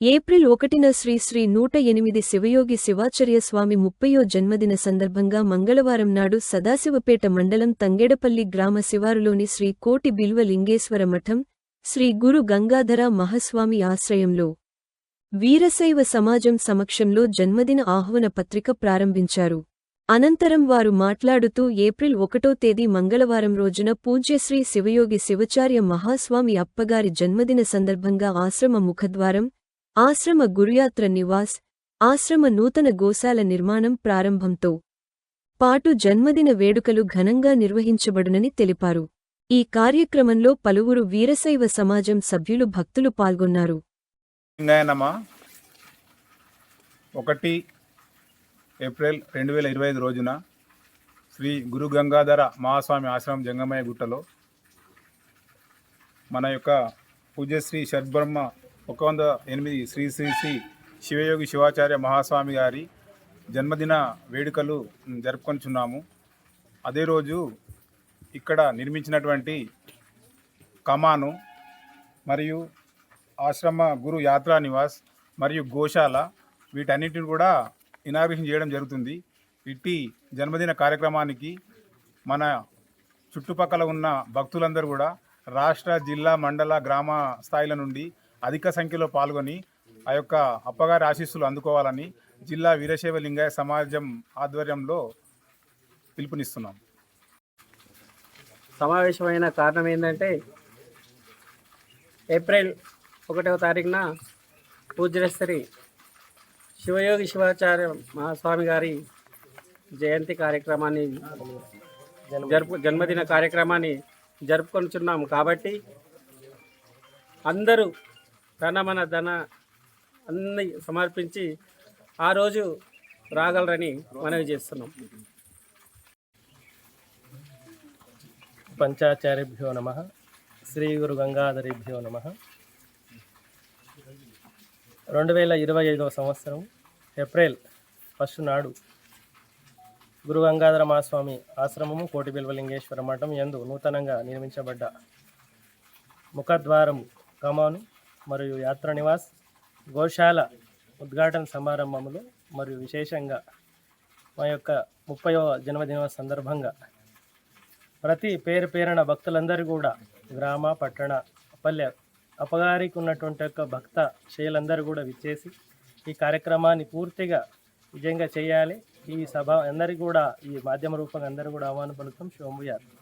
April ఒకటిన శ్రీ శ్రీ నూట ఎనిమిది శివయోగి శివాచార్య స్వామి ముప్పయో జన్మదిన సందర్భంగా మంగళవారం నాడు సదాశివపేట మండలం తంగెడపల్లి గ్రామ శివారులోని శ్రీ కోటి బిల్వ లింగేశ్వర మఠం శ్రీ గురు గంగాధర మహాస్వామి ఆశ్రయంలో వీరశైవ సమాజం సమక్షంలో జన్మదిన ఆహ్వాన పత్రిక ప్రారంభించారు. అనంతరం వారు మాట్లాడుతూ ఏప్రిల్ ఒకటో తేదీ మంగళవారం రోజున పూజ్యశ్రీ శివయోగి శివచార్య మహాస్వామి అప్పగారి జన్మదిన సందర్భంగా ఆశ్రమ ముఖద్వారం ఆశ్రమ గురుయాత్ర నివాస్ ఆశ్రమ నూతన గోశాల నిర్మాణం ప్రారంభంతో పాటు జన్మదిన వేడుకలు ఘనంగా నిర్వహించబడునని తెలిపారు. ఈ కార్యక్రమంలో పలువురు వీరశైవ సమాజం సభ్యులు భక్తులు పాల్గొన్నారు. ఒకటి ఏప్రిల్ రెండు వేల ఇరవై ఐదు రోజున శ్రీ గురు గంగాధర మహాస్వామి ఆశ్రమం జంగమయ్య గుట్టలో మన యొక్క పూజ్యశ్రీ షడ్బ్రహ్మ ఒక వంద ఎనిమిది శ్రీ శ్రీ శ్రీ శివయోగి శివాచార్య మహాస్వామి గారి జన్మదిన వేడుకలు జరుపుకొనిచున్నాము. అదే రోజు ఇక్కడ నిర్మించినటువంటి కమాను మరియు ఆశ్రమ గురు యాత్రా నివాస్ మరియు గోశాల వీటన్నిటిని కూడా ఇనాగ్రేషన్ చేయడం జరుగుతుంది. ఇట్టి జన్మదిన కార్యక్రమానికి మన చుట్టుపక్కల ఉన్న భక్తులందరూ కూడా రాష్ట్ర జిల్లా మండల గ్రామ స్థాయిల నుండి అధిక సంఖ్యలో పాల్గొని ఆ యొక్క అప్పగారి ఆశీస్సులు అందుకోవాలని జిల్లా వీరశైవ లింగాయ సమాజం ఆధ్వర్యంలో పిలుపునిస్తున్నాం. సమావేశమైన కారణం ఏంటంటే ఏప్రిల్ ఒకటవ తారీఖున పూజ్యశ్రీ శివయోగి శివాచార్య మహాస్వామి గారి జయంతి కార్యక్రమాన్ని జరుపు జన్మదిన కార్యక్రమాన్ని జరుపుకొనిచున్నాము కాబట్టి అందరూ తన ధన అన్ని సమర్పించి ఆ రోజు రాగలరని మనవి చేస్తున్నాం. పంచాచార్యభ్యో నమ. శ్రీ గురు గంగాధరిభ్యో నమ. రెండు వేల ఇరవై ఐదవ సంవత్సరం ఏప్రిల్ ఫస్ట్ నాడు గురు గంగాధర మహాస్వామి ఆశ్రమము కోటి బిల్వలింగేశ్వర మఠం యందు నూతనంగా నిర్మించబడ్డ ముఖద్వారం కమాను మరియు యాత్ర నివాస్ గోశాల ఉద్ఘాటన సమారంభములు మరియు విశేషంగా మా యొక్క ముప్పైవ జన్మదిన సందర్భంగా ప్రతి పేరు పేరున భక్తులందరూ కూడా గ్రామ పట్టణ పల్లె అపగారికి ఉన్నటువంటి యొక్క భక్త శైలందరూ కూడా విచ్చేసి ఈ కార్యక్రమాన్ని పూర్తిగా విజయంగా చేయాలి. ఈ సభ అందరికీ కూడా ఈ మాధ్యమ రూపంగా అందరూ కూడా ఆహ్వానం పలుకుతాం. శోభయాత్ర